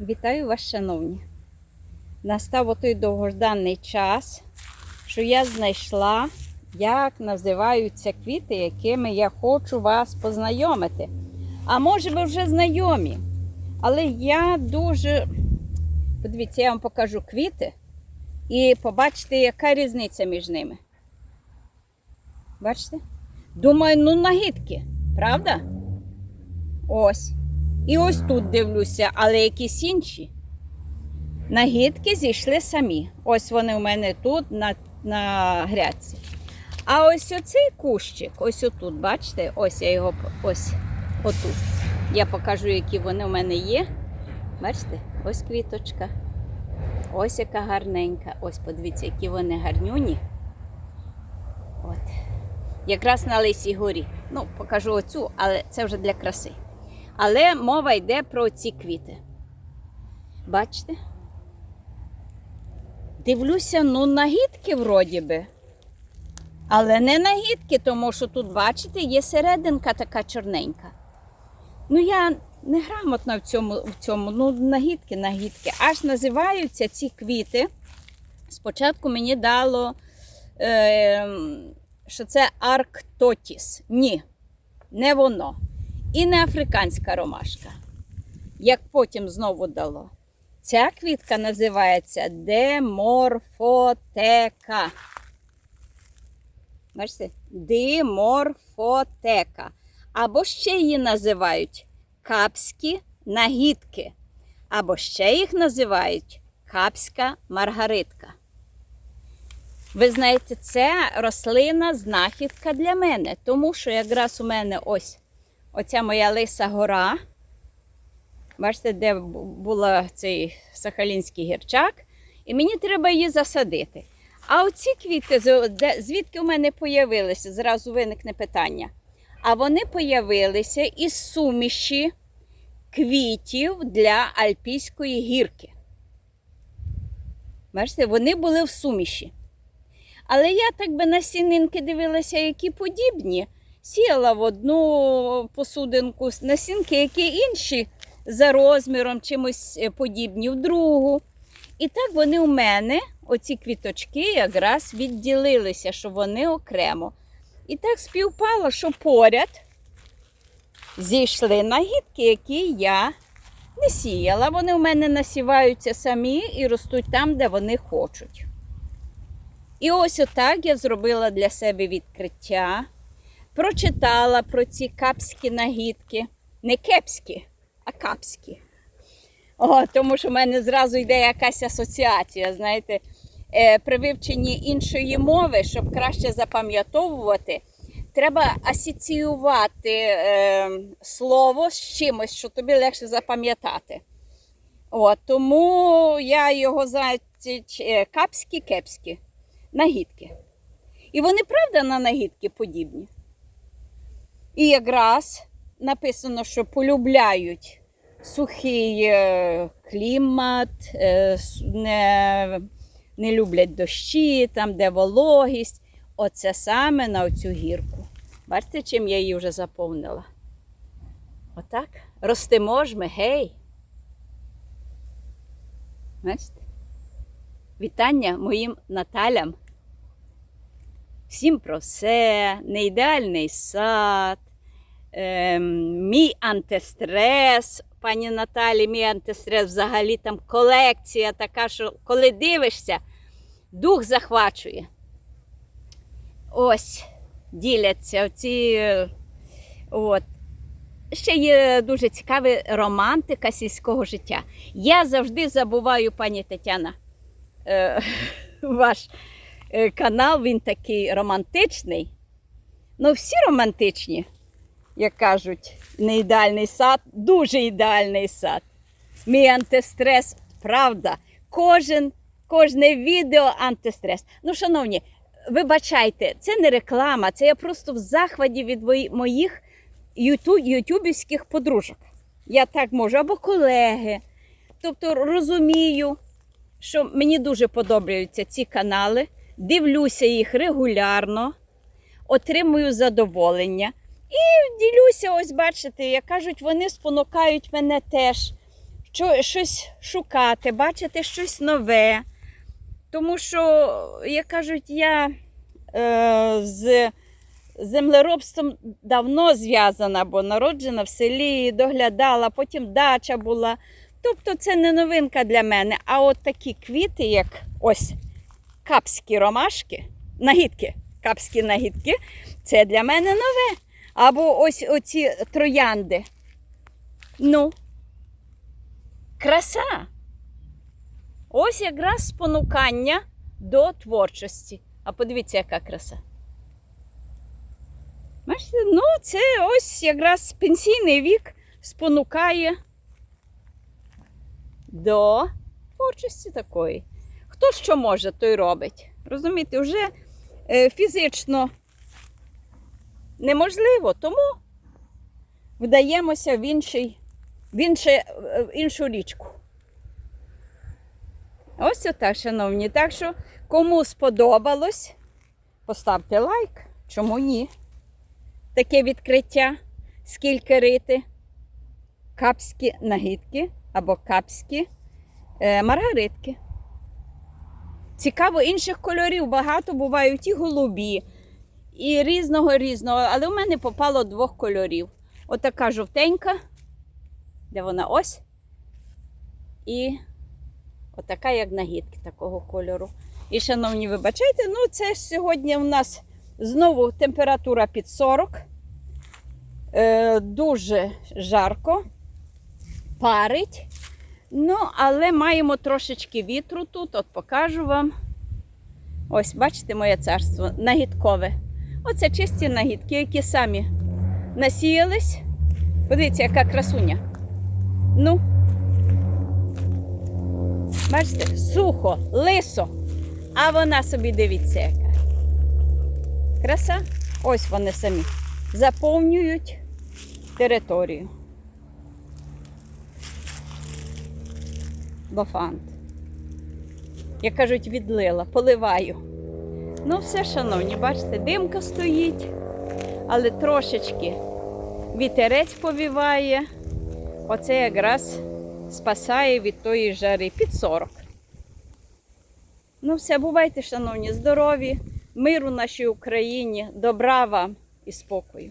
Вітаю вас, шановні. Настав отой довгожданий час, що я знайшла, як називаються квіти, якими я хочу вас познайомити. А може ви вже знайомі. Але я дуже. Подивіться, я вам покажу квіти і побачите, яка різниця між ними. Бачите? Думаю, ну нагідки, правда? Ось. І ось тут дивлюся, але якісь інші. Нагідки зійшли самі. Ось вони у мене тут на, на грядці. А ось оцей кущик, ось отут, бачите? Ось я його ось отут. Я покажу, які вони у мене є. Бачите? Ось квіточка. Ось яка гарненька. Ось подивіться, які вони гарнюні. От. Якраз на Лисій горі. Ну, покажу оцю, але це вже для краси. Але мова йде про ці квіти. Бачите? Дивлюся, ну нагідки вроді би. Але не нагідки, тому що тут, бачите, є серединка така чорненька. Ну, я неграмотна в цьому, в цьому. ну, нагідки, нагідки. Аж називаються ці квіти. Спочатку мені дало, е, що це арктотіс. Ні, не воно. І не африканська ромашка, як потім знову дало. Ця квітка називається деморфотека. Бачите? Диморфотека. Або ще її називають капські нагідки. Або ще їх називають капська маргаритка. Ви знаєте, це рослина знахідка для мене, тому що якраз у мене ось оця моя лиса гора. Бачите, де бу- була цей сахалінський гірчак, і мені треба її засадити. А оці квіти, звідки у мене появилися, зразу виникне питання. А вони появилися із суміші квітів для Альпійської гірки. Бачите, вони були в суміші. Але я так би на сінинки дивилася, які подібні. Сіяла в одну посудинку насінки, які інші за розміром чимось е, подібні в другу. І так вони у мене, оці квіточки, якраз відділилися, що вони окремо. І так співпало, що поряд зійшли нагідки, які я не сіяла. Вони у мене насіваються самі і ростуть там, де вони хочуть. І ось отак я зробила для себе відкриття, прочитала про ці капські нагідки. Не кепські, а капські. О, тому що в мене зразу йде якась асоціація, знаєте, е, при вивченні іншої мови, щоб краще запам'ятовувати, треба асоціювати е, слово з чимось, що тобі легше запам'ятати. От, тому я його значить, е, капські кепські нагідки. І вони, правда, на нагідки подібні. І якраз написано, що полюбляють сухий е, клімат, е, не, не люблять дощі, там, де вологість. Оце саме на оцю гірку. Бачите, чим я її вже заповнила? Отак. Ростемо ж ми, гей. Бачите? Вітання моїм Наталям. Всім про все, неідеальний сад, ем, мій антистрес. Пані Наталі, мій антистрес взагалі там колекція така, що коли дивишся, дух захвачує. Ось діляться оці. е, От. Ще є дуже цікава романтика сільського життя. Я завжди забуваю, пані Тетяна, е, ваш е, канал, він такий романтичний. Ну, всі романтичні, як кажуть, не ідеальний сад, дуже ідеальний сад. Мій антистрес, правда. Кожен, кожне відео антистрес. Ну, шановні, вибачайте, це не реклама, це я просто в захваті від моїх юту- ютубівських подружок. Я так можу, або колеги. Тобто розумію, що мені дуже подобаються ці канали, дивлюся їх регулярно, отримую задоволення і ділюся, ось бачите, як кажуть, вони спонукають мене теж щось шукати, бачити щось нове. Тому що, як кажуть, я е, з землеробством давно зв'язана, бо народжена в селі, доглядала, потім дача була. Тобто це не новинка для мене. А от такі квіти, як ось капські ромашки, нагідки, капські нагідки, це для мене нове. Або ось оці троянди. Ну, краса. Ось якраз спонукання до творчості. А подивіться, яка краса. Бачите, ну це ось якраз пенсійний вік спонукає до творчості такої. Хто що може, той робить. Розумієте, вже е, фізично неможливо, тому вдаємося в, інший, в, інше, е, в іншу річку. Ось отак, шановні. Так що, кому сподобалось, поставте лайк. Чому ні? Таке відкриття, скільки рити, капські нагідки або капські е, маргаритки. Цікаво, інших кольорів багато бувають і голубі, і різного різного, але в мене попало двох кольорів. Отака жовтенька, де вона ось. І отака, як нагідки такого кольору. І, шановні, вибачайте, ну це сьогодні у нас знову температура під 40. Е, дуже жарко, парить. Ну, але маємо трошечки вітру тут, от покажу вам. Ось, бачите, моє царство нагідкове. Оце чисті нагідки, які самі насіялись. Подивіться, яка красуня. Ну, бачите, сухо, лисо. А вона собі дивіться, яка. Краса. Ось вони самі заповнюють територію. Лофант. Як кажуть, відлила, поливаю. Ну, все, шановні, бачите, димка стоїть, але трошечки вітерець повіває. Оце якраз спасає від тої жари під 40. Ну, все, бувайте, шановні, здорові, миру нашій Україні, добра вам і спокою.